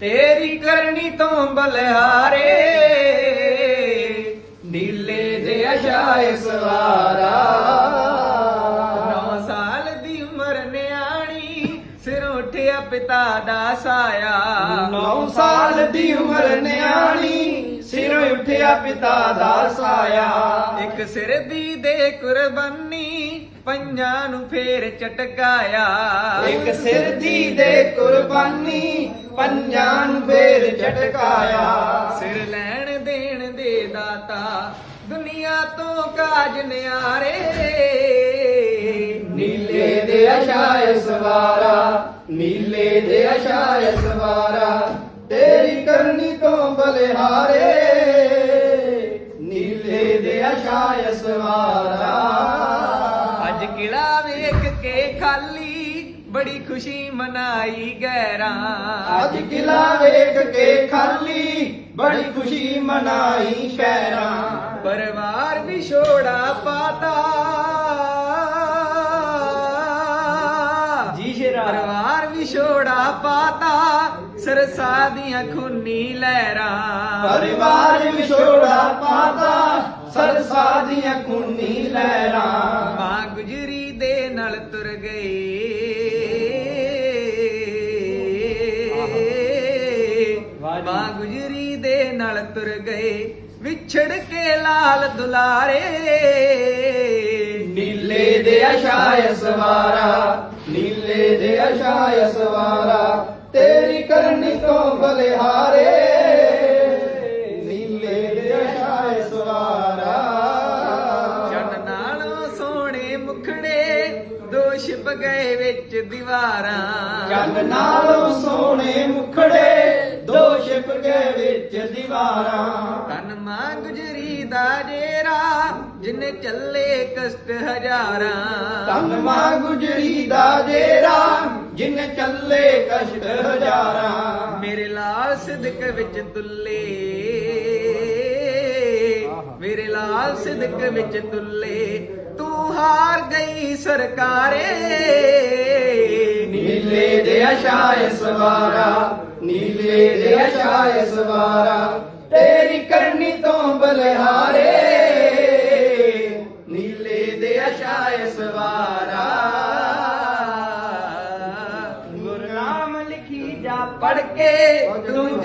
ਤੇਰੀ ਕਰਨੀ ਤੋਂ ਬਲਿਹਾਰੇ, ਨੀਲੇ ਦੇ ਅਸ਼ਾਏ ਸਵਾਰਾ। ਨੌ ਸਾਲ ਦੀ ਉਮਰ ਨਿਆਣੀ, ਸਿਰ ਉੱਠਿਆ ਪਿਤਾ ਦਾ ਸਾਇਆ। ਨੌ ਸਾਲ ਦੀ ਉਮਰ ਨਿਆਣੀ, ਸਿਰ ਉੱਠਿਆ ਪਿਤਾ ਦਾ ਸਾਇਆ। ਇੱਕ ਸਿਰ ਦੀ ਦੇ ਕੁਰਬਾਨੀ ਪੰਜਾਂ ਨੂੰ ਫੇਰ ਚਟਕਾਇਆ ਇੱਕ ਸਿਰ ਦੀ ਦੇ ਕੁਰਬਾਨੀ ਪੰਜਾਂ ਨੂੰ ਫੇਰ ਝਟਕਾਇਆ। ਸਿਰ ਲੈਣ ਦੇਣ ਦੇ ਦਾਤਾ ਦੁਨੀਆ ਤੋਂ ਕਾਜ ਨਿਆਰੇ। ਨੀਲੇ ਦੇ ਅਸ਼ਾਏ ਸਵਾਰਾ ਨੀਲੇ ਦੇ ਅਸ਼ਾਏ ਸਵਾਰਾ ਤੇਰੀ ਕਰਨੀ ਤੋਂ ਬਲਿਹਾਰੇ। ਦੇ ਅਸ਼ਾਏ ਸਵਾਰਾ। ਅੱਜ ਕਿਲਾ ਵੇਖ ਕੇ ਖਾਲੀ ਬੜੀ ਖੁਸ਼ੀ ਮਨਾਈ ਗੈਰਾਂ। ਅੱਜ ਕਿਲਾ ਵੇਖ ਕੇ ਖਾਲੀ ਬੜੀ ਖੁਸ਼ੀ ਮਨਾਈ ਸ਼ਹਿਰਾਂ ਪਰਿਵਾਰ ਵਿਛੋੜਾ ਪਾਤਾ। ਜੀ ਸ਼ੇਰਾ। ਪਰਿਵਾਰ ਵਿਛੋੜਾ ਪਾਤਾ ਸਰਸਾ ਦੀਆਂ ਖੂਨੀ ਲਹਿਰਾਂ। ਪਰਿਵਾਰ ਵਿਛੋੜਾ ਪਾਤਾ। ਸਰਸਾ ਦੀਆਂ ਖੂਨੀ ਲਹਿਰਾਂ। ਮਾਂ ਗੁਜਰੀ ਦੇ ਨਾਲ ਤੁਰ ਗਏ। ਮਾਂ ਗੁਜਰੀ ਦੇ ਨਾਲ ਤੁਰ ਗਏ। ਵਿਛੜ ਕੇ ਲਾਲ ਦੁਲਾਰੇ। ਨੀਲੇ ਦੇ ਅਸ਼ਾਏ ਸਵਾਰਾ ਨੀਲੇ ਦੇ ਅਸ਼ਾਏ ਸਵਾਰਾ ਤੇਰੀ ਕਰਨੀ ਤੋਂ ਬਲਿਹਾਰੇ। ਛਿਪ ਗਏ ਵਿੱਚ ਦੀਵਾਰਾਂ। ਚੰਦ ਨਾਲੋਂ ਸੋਹਣੇ ਮੁਖੜੇ ਦੋ ਛਿਪ ਗਏ ਵਿੱਚ ਦੀਵਾਰਾਂ। ਤਨ ਮਾਂ ਗੁਜਰੀ ਦਾ ਜੇਰਾ ਜਿਨੇ ਚੱਲੇ ਕਸ਼ਟ ਹਜ਼ਾਰਾਂ। ਤਨ ਮਾਂ ਗੁਜਰੀ ਦਾ ਜੇਰਾ ਜਿਨ ਚੱਲੇ ਕਸ਼ਟ ਹਜ਼ਾਰਾਂ। ਮੇਰੇ ਲਾਲ ਸਿਦਕ ਵਿੱਚ ਦੁੱਲੇ ਮੇਰੇ ਲਾਲ ਸਿਦਕ ਵਿੱਚ ਦੁੱਲੇ ਤੂੰ ਹਾਰ ਗਈ ਸਰਕਾਰੇ। ਨੀਲੇ ਦੇ ਅਸ਼ਾਏ ਸਵਾਰਾ ਨੀਲੇ ਦੇ ਅਸ਼ਾਏ ਸਵਾਰਾ ਤੇਰੀ ਕਰਨੀ ਤੋਂ ਬਲਿਹਾਰੇ। ਨੀਲੇ ਦੇ ਅਸ਼ਾਏ ਸਵਾਰਾ। ਗੁਰਨਾਮ ਲਿਖੀ ਜਾ ਪੜ ਕੇ ਤੂੰ